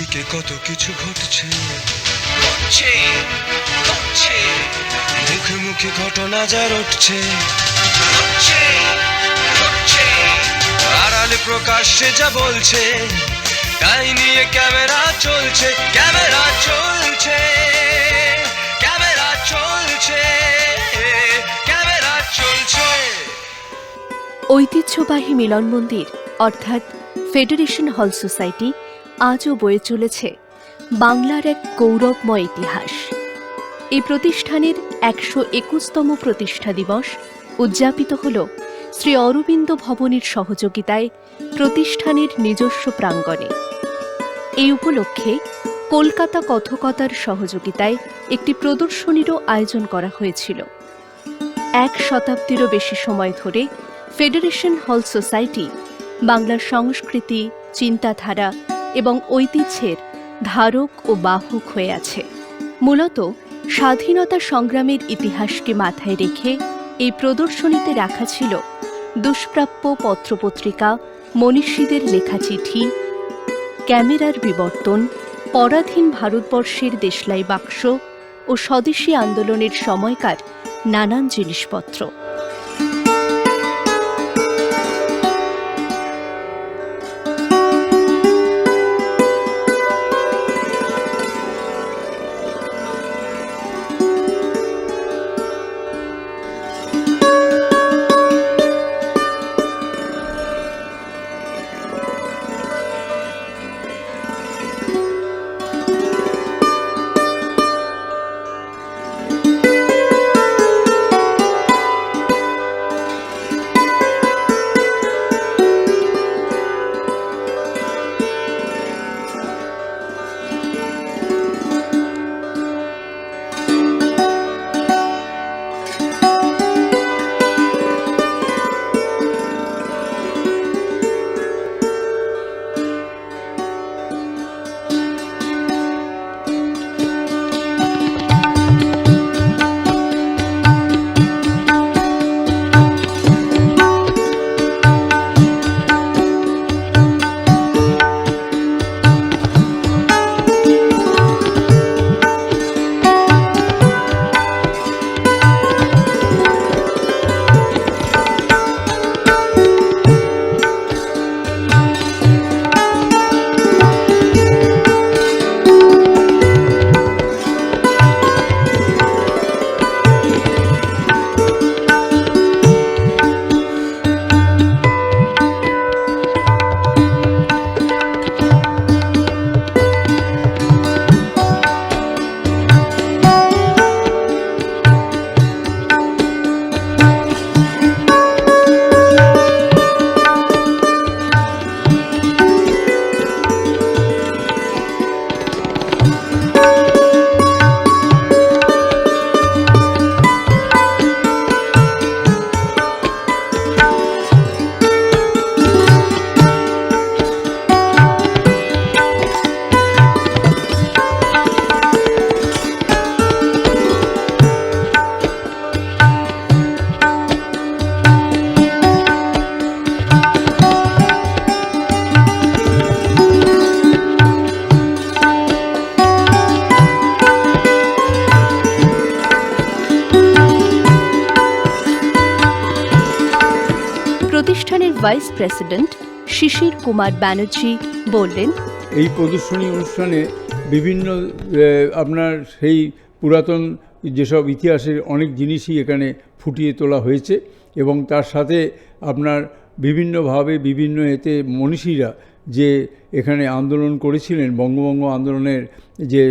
চারিদিকে কত কিছু ঘটছে। ঘটছে ঘটছে। মুখে মুখে ঘটনা যা রটছে। ঘটছে ঘটছে। আড়ালে প্রকাশ্যে যা বলছে তাই নিয়ে ক্যামেরা চলছে ক্যামেরা চলছে ক্যামেরা চলছে ক্যামেরা চলছে। ঐতিহ্যবাহী মিলন মন্দির অর্থাৎ ফেডারেশন হল সোসাইটি আজও বয়ে চলেছে বাংলার এক গৌরবময় ইতিহাস। এই প্রতিষ্ঠানের একশো একুশতম প্রতিষ্ঠা দিবস উদযাপিত হল শ্রী অরবিন্দ ভবনের সহযোগিতায় প্রতিষ্ঠানের নিজস্ব প্রাঙ্গণে। এই উপলক্ষে কলকাতা কথকতার সহযোগিতায় একটি প্রদর্শনীরও আয়োজন করা হয়েছিল। এক শতাব্দীরও বেশি সময় ধরে ফেডারেশন হল সোসাইটি বাংলার সংস্কৃতি, চিন্তাধারা এবং ঐতিহ্যের ধারক ও বাহক হয়ে আছে। মূলত স্বাধীনতা সংগ্রামের ইতিহাসকে মাথায় রেখে এই প্রদর্শনীতে রাখা ছিল দুষ্প্রাপ্য পত্রপত্রিকা, মনীষীদের লেখা চিঠি, ক্যামেরার বিবর্তন, পরাধীন ভারতবর্ষের দেশলাই বাক্স ও স্বদেশী আন্দোলনের সময়কার নানান জিনিসপত্র। ভাইস প্রেসিডেন্ট শিশির কুমার ব্যানার্জি বললেন, এই প্রদর্শনী অনুষ্ঠানে বিভিন্ন আপনার সেই পুরাতন যেসব ইতিহাসের অনেক জিনিসই এখানে ফুটিয়ে তোলা হয়েছে এবং তার সাথে আপনার বিভিন্নভাবে বিভিন্ন এতে মনীষীরা যে এখানে আন্দোলন করেছিলেন বঙ্গবঙ্গ আন্দোলনের যে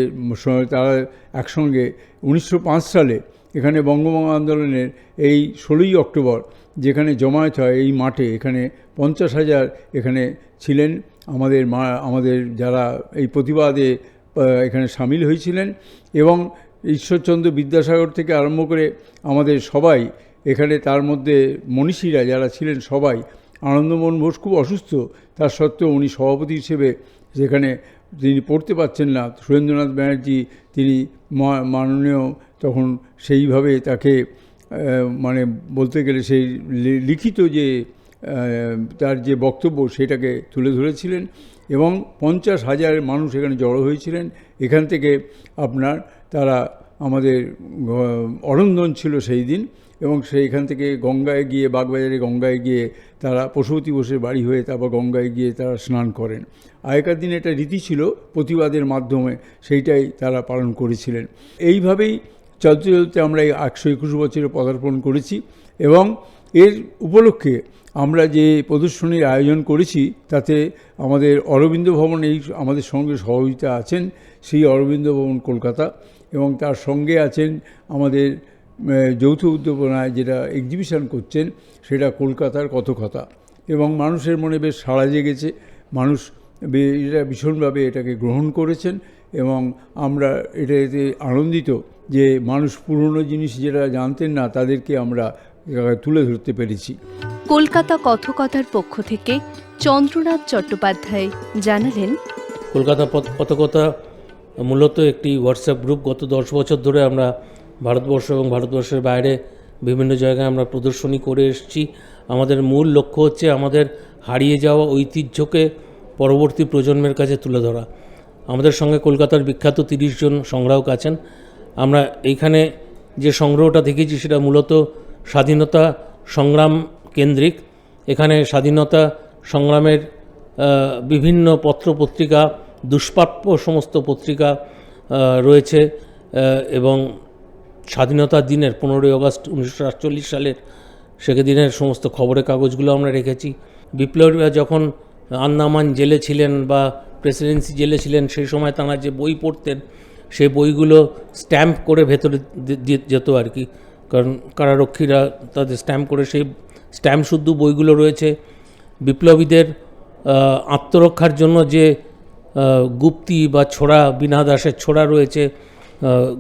তারা একসঙ্গে, উনিশশো পাঁচ সালে এখানে বঙ্গবঙ্গ আন্দোলনের এই ষোলোই অক্টোবর যেখানে জমায়েত হয় এই মাঠে, এখানে পঞ্চাশ হাজার এখানে ছিলেন। আমাদের মা, আমাদের যারা এই প্রতিবাদে এখানে সামিল হয়েছিলেন এবং ঈশ্বরচন্দ্র বিদ্যাসাগর থেকে আরম্ভ করে আমাদের সবাই, এখানে তার মধ্যে মনীষীরা যারা ছিলেন সবাই, আনন্দমোহন ঘোষ খুব অসুস্থ, তার সত্ত্বেও উনি সভাপতি হিসেবে যেখানে তিনি পড়তে পারছেন না, সুরেন্দ্রনাথ ব্যানার্জি, তিনি মাননীয়, তখন সেইভাবে তাকে মানে বলতে গেলে সেই লিখিত যে তার যে বক্তব্য সেটাকে তুলে ধরেছিলেন এবং পঞ্চাশ হাজার মানুষ এখানে জড়ো হয়েছিলেন। এখান থেকে আপনার তারা আমাদের অরন্দন ছিল সেই দিন এবং সেইখান থেকে গঙ্গায় গিয়ে, বাগবাজারে গঙ্গায় গিয়ে তারা পশুপতি বোসের বাড়ি হয়ে তারপর গঙ্গায় গিয়ে তারা স্নান করেন। আগেকার দিনে একটা রীতি ছিল প্রতিবাদের মাধ্যমে সেইটাই তারা পালন করেছিলেন। এইভাবেই চলতে চলতে আমরা এই একশো একুশ বছরে পদার্পণ করেছি এবং এর উপলক্ষে আমরা যে প্রদর্শনীর আয়োজন করেছি, তাতে আমাদের অরবিন্দ ভবন এই আমাদের সঙ্গে সহযোগিতা আছেন, সেই অরবিন্দ ভবন কলকাতা এবং তার সঙ্গে আছেন আমাদের যৌথ উদ্যোগনায় যেটা এক্সিবিশন করছেন, সেটা কলকাতার কথকথা এবং মানুষের মনে বেশ সাড়া জেগেছে। মানুষ এটা ভীষণভাবে এটাকে গ্রহণ করেছেন। এবং আমরা এটাতে আনন্দিত যে মানুষ পুরনো জিনিস যেটা জানতেন না তাদেরকে আমরা তুলে ধরতে পেরেছি। কলকাতা কথকতার পক্ষ থেকে চন্দ্রনাথ চট্টোপাধ্যায় জানালেন কলকাতা পথ- পথকথা মূলত একটি হোয়াটসঅ্যাপ গ্রুপ গত দশ বছর ধরে আমরা ভারতবর্ষ এবং ভারতবর্ষের বাইরে বিভিন্ন জায়গায় আমরা প্রদর্শনী করে এসেছি। আমাদের মূল লক্ষ্য হচ্ছে আমাদের হারিয়ে যাওয়া ঐতিহ্যকে পরবর্তী প্রজন্মের কাছে তুলে ধরা। আমাদের সঙ্গে কলকাতার বিখ্যাত তিরিশ জন সংগ্রাহক আছেন। আমরা এইখানে যে সংগ্রহটা দেখেছি সেটা মূলত স্বাধীনতা সংগ্রাম কেন্দ্রিক। এখানে স্বাধীনতা সংগ্রামের বিভিন্ন পত্রপত্রিকা, দুষ্প্রাপ্য সমস্ত পত্রিকা রয়েছে এবং স্বাধীনতার দিনের পনেরোই আগস্ট উনিশশো সাতচল্লিশ সালের সেদিনের সমস্ত খবরের কাগজগুলো আমরা রেখেছি। বিপ্লবীরা যখন আন্দামান জেলে ছিলেন বা প্রেসিডেন্সি জেলে ছিলেন, সেই সময় তাঁরা যে বই পড়তেন সেই বইগুলো স্ট্যাম্প করে ভেতরে যেত আর কি। কারণ কারারক্ষীরা তাদের স্ট্যাম্প করে, সেই স্ট্যাম্প শুদ্ধ বইগুলো রয়েছে। বিপ্লবীদের আত্মরক্ষার জন্য যে গুপ্তি বা ছোড়া, বিনা দাসের ছোড়া রয়েছে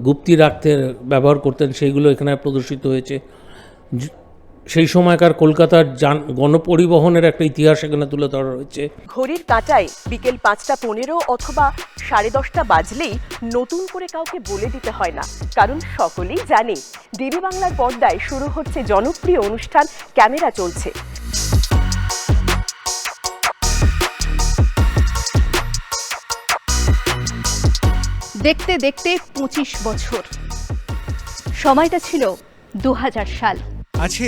গুপ্তি রাখতে ব্যবহার করতেন, সেইগুলো এখানে প্রদর্শিত হয়েছে। সেই সময়কার কলকাতার যান গণপরিবহনের একটা ইতিহাস এখানে তুলে ধরা রয়েছে ঘড়ির কাঁটায় বিকেল পাঁচটা পনেরো অথবা সাড়ে দশটা বাজলেই নতুন করে কাউকে বলে দিতে হয় না কারণ সকলেই জানে ডিবি বাংলার পর্দায় শুরু হচ্ছে জনপ্রিয় অনুষ্ঠান ক্যামেরা চলছে। দেখতে দেখতে পঁচিশ বছর। সময়টা ছিল দু হাজার সাল। আছে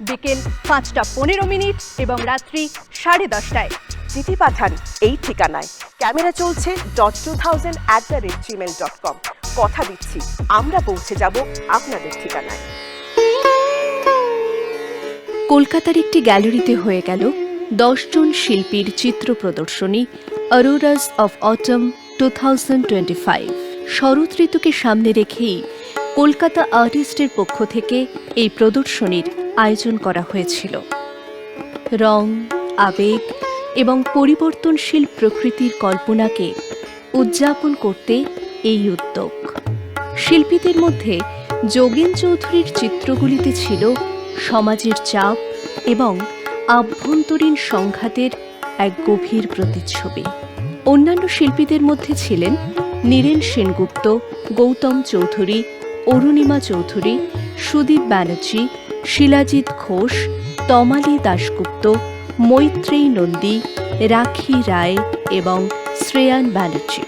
বিকেল পাঁচটা পনেরো মিনিট এবং রাত্রি সাড়ে দশটায়। চিঠি পাঠান এই ঠিকানায়। ক্যামেরা চলছে dot two thousand at the rate Gmail dot com কথা দিচ্ছি আমরা পৌঁছে যাব আপনাদের ঠিকানায়। কলকাতার একটি গ্যালারিতে হয়ে গেল দশজন শিল্পীর চিত্র প্রদর্শনী auroras of autumn two thousand twenty five শরৎ ঋতুকে সামনে রেখেই কলকাতা আর্টিস্টের পক্ষ থেকে এই প্রদর্শনীর আয়োজন করা হয়েছিল। রং, আবেগ এবং পরিবর্তনশীল প্রকৃতির কল্পনাকে উদযাপন করতে এই উদ্যোগ। শিল্পীদের মধ্যে যোগেন চৌধুরীর চিত্রগুলিতে ছিল সমাজের চাপ এবং আভ্যন্তরীণ সংঘাতের এক গভীর প্রতিচ্ছবি। অন্যান্য শিল্পীদের মধ্যে ছিলেন নীরেন সেনগুপ্ত, গৌতম চৌধুরী, অরুণিমা চৌধুরী, সুদীপ ব্যানার্জি শিলাজিৎ ঘোষ তমালি দাশগুপ্ত মৈত্রেয়ী নন্দী রাখি রায় এবং শ্রেয়ান ব্যানার্জি।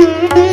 Música